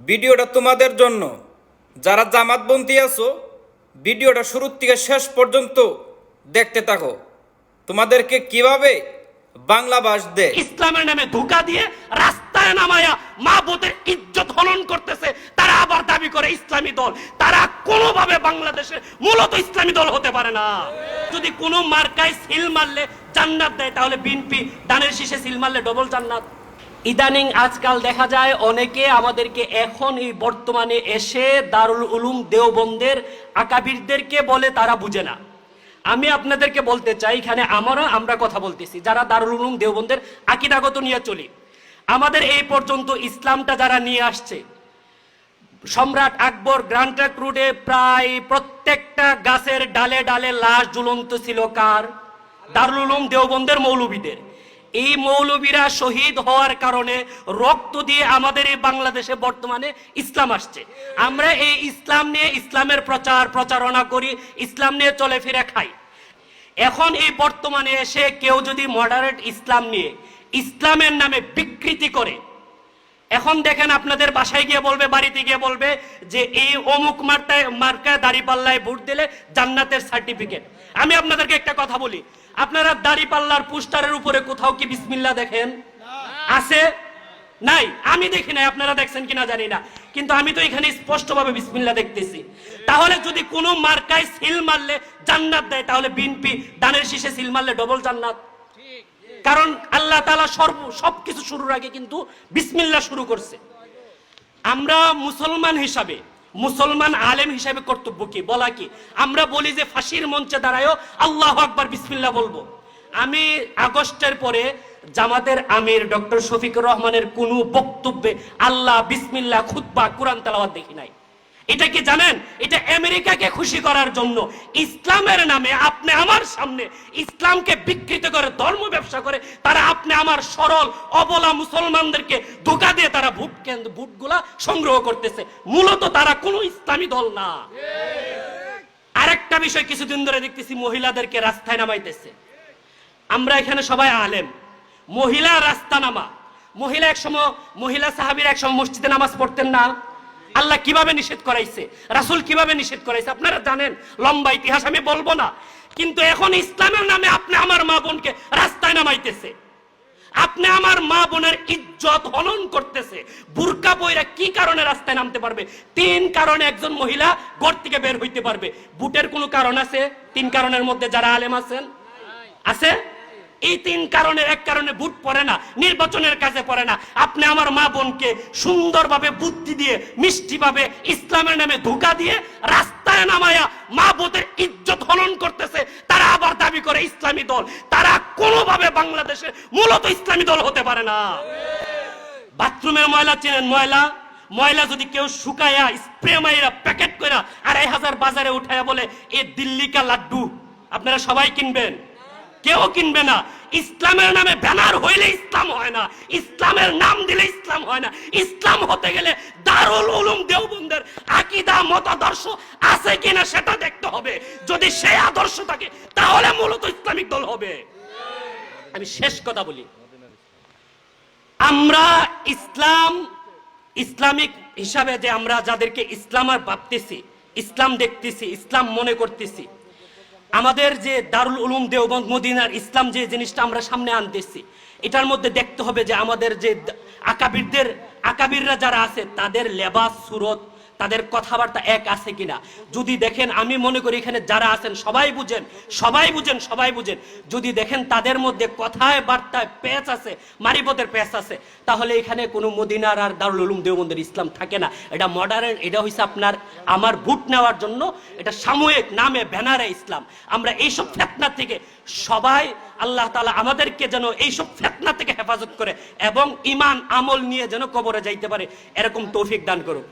ভিডিওটা তোমাদের জন্য। যারা জামাতবন্দি আছো, ভিডিওটা শুরুর থেকে শেষ পর্যন্ত দেখতে থাকো। তোমাদেরকে কীভাবে বাংলা ভাষ দেয়? ইসলামের নামে ধোকা দিয়ে রাস্তায় নামায়া মা বোধের ইজ্জত হনন করতেছে, তারা আবার দাবি করে ইসলামী দল। তারা কোনোভাবে বাংলাদেশের মূলত ইসলামী দল হতে পারে না। যদি কোনো মার্কায় সিল মারলে জান্নাত দেয়, তাহলে বিনপি দানের শীষে সিল মারলে ডবল জান্নাত। ইদানিং আজকাল দেখা যায় অনেকে আমাদেরকে এখন এই বর্তমানে এসে দারুল উলুম দেওবন্দের আকাবিরদেরকে বলে তারা বুঝে না। আমি আপনাদেরকে বলতে চাই, এখানে আমারও আমরা কথা বলতেছি, যারা দারুল উলুম দেওবন্দের আকিদাগত নিয়ে চলি। আমাদের এই পর্যন্ত ইসলামটা যারা নিয়ে আসছে, সম্রাট আকবর গ্র্যান্ড ট্রাক রুটে প্রায় প্রত্যেকটা গাছের ডালে ডালে লাশ ঝুলন্ত ছিল কার? দারুল উলুম দেওবন্দের মৌলবীদের। এই মৌলবীরা শহীদ হওয়ার কারণে রক্ত দিয়ে আমাদের এই বাংলাদেশে বর্তমানে ইসলাম আসছে। আমরা এই ইসলাম নিয়ে ইসলামের প্রচার, প্রচারণা করি, ইসলাম নিয়ে চলে ফিরে খাই। এখন এই বর্তমানে এসে কেউ যদি মডারেট ইসলাম নিয়ে ইসলামের নামে বিকৃতি করে, এখন দেখেন আপনাদের বাসায় গিয়ে বলবে, বাড়িতে গিয়ে বলবে যে এই অমুক মার্কায় মার্কায় দাড়ি পাল্লায় ভোট দিলে জান্নাতের সার্টিফিকেট আমি আপনাদেরকে একটা কথা বলি আপনারা দাড়ি পাল্লার পোস্টারের উপরে কোথাও কি বিসমিল্লা দেখেন? আছে? নাই। আমি দেখি নাই, আপনারা দেখছেন কিনা জানি না। কিন্তু আমি তো এখানে স্পষ্টভাবে বিসমিল্লা দেখতেছি। তাহলে যদি কোনো মার্কায় সিল মারলে জান্নাত দেয়, তাহলে বিনপি দানের শীষে সিল মারলে ডবল জান্নাত। কারণ আল্লাহ তালা সর্ব সবকিছু শুরুর আগে কিন্তু বিসমিল্লা শুরু করছে। আমরা মুসলমান হিসাবে মুসলমান আলেম হিসাবে কর্তব্য কি? বলা কি? আমরা বলি যে ফাঁসির মঞ্চে দাঁড়ায়ও আল্লাহ আকবার বিসমিল্লা বলব। আমি আগস্টের পরে জামাতের আমির ডক্টর শফিকুর রহমানের কোনো বক্তব্যে আল্লাহ বিসমিল্লা খুতবা, কোরআন তালাওয়াত দেখি নাই। এটা কি জানেন? এটা আমেরিকাকে খুশি করার জন্য। ইসলামের নামে আপনি আমার সামনে ইসলামকে বিকৃত করে ধর্ম ব্যবসা করে, তারা আপনি আমার সরল, অবলা মুসলমানদেরকে ধোকা দিয়ে তারা ভোট কেন্দ্র, ভোটগুলা সংগ্রহ করতেছে। মূলত তারা কোনো ইসলামী দল না। আরেকটা বিষয় কিছুদিন ধরে দেখতেছি, মহিলাদেরকে রাস্তায় নামাইতেছে। আমরা এখানে সবাই আলেম। মহিলা রাস্তা নামা। মহিলা একসময়, মহিলা সাহাবির একসময় মসজিদে নামাজ পড়তেন না। আল্লাহ কীভাবে নিষেধ করাইছে? রাসূল কীভাবে নিষেধ করাইছে? আপনারা জানেন, লম্বা ইতিহাস আমি বলব না। কিন্তু এখন ইসলামের নামে আপনি আমার মা বোনকে রাস্তায় নামাইতেছে। আপনি আমার মা বোনের ইজ্জত হনন করতেছে। বুরকা বইরা কি কারণে রাস্তায় নামতে পারবে? তিন কারণে একজন মহিলা ঘর থেকে বের হইতে পারবে। বুটের কোনো কারণ আছে? তিন কারণের মধ্যে যারা আলেম আছেন? আছে? এই তিন কারণের, এক কারণে বুট পড়ে না, নির্বাচনের কাছে পড়ে না। আপনি আমার মা বোনকে সুন্দরভাবে বুদ্ধি দিয়ে, মিষ্টিভাবে ইসলামের নামে ধোকা দিয়ে রাস্তায় নামায়া মা বোনের ইজ্জত হনন করতেছে, তারা আবার দাবি করে ইসলামী দল। তারা কোনোভাবে বাংলাদেশে মূলত ইসলামী দল হতে পারে না। বাথরুমের ময়লা চেনেন ময়লা? ময়লা যদি কেউ শুকায়া স্প্রে মাইরা প্যাকেট কইরা আড়াই হাজার বাজারে উঠায়া বলে, এ দিল্লি কা লাড্ডু, আপনারা সবাই কিনবেন। কেউ কিনবে না। ইসলামের নামে ব্যানার হইলে ইসলাম হয় না। ইসলামের নাম দিলে ইসলাম হয় না। ইসলাম হতে গেলে দারুল উলুম দেওবন্দের আকীদা, মতাদর্শ আছে কিনা সেটা দেখতে হবে। যদি সেই আদর্শ থাকে, তাহলে মূলত ইসলামিক দল হবে। আমি শেষ কথা বলি। আমরা ইসলাম, ইসলামিক হিসাবে যে আমরা যাদেরকে ইসলাম আর ভাবতেছি, ইসলাম দেখতেছি, ইসলাম মনে করতেছি আমাদের যে দারুল উলুম দেওবন্দ মদিনার ইসলাম যে জিনিসটা আমরা সামনে আনতেছি, এটার মধ্যে দেখতে হবে যে আমাদের যে আকাবিরদের, আকাবিররা যারা আছে, তাদের লেবাস, সুরত তাদের কথাবার্তা এক আছে কিনা? যদি দেখেন, আমি মনে করি এখানে যারা আছেন, সবাই বুঝেন সবাই বুঝেন সবাই বুঝেন। যদি দেখেন, তাদের মধ্যে কথায়, বার্তায় পেঁচ আছে, মারিপথের পেঁচ আছে, তাহলে এখানে কোনো মদিনার আর দারুল উলুম দেওবন্দের ইসলাম থাকে না। এটা মডার্ন এটা হইছে আপনার, আমার ভোট নেওয়ার জন্য, এটা সাময়িক নামে ব্যানারে ইসলাম। আমরা এইসব ফেতনা থেকে সবাই, আল্লাহ তালা আমাদেরকে যেন এইসব ফেতনা থেকে হেফাজত করে এবং ইমান আমল নিয়ে যেন কবরে যাইতে পারে, এরকম তৌফিক দান করুক।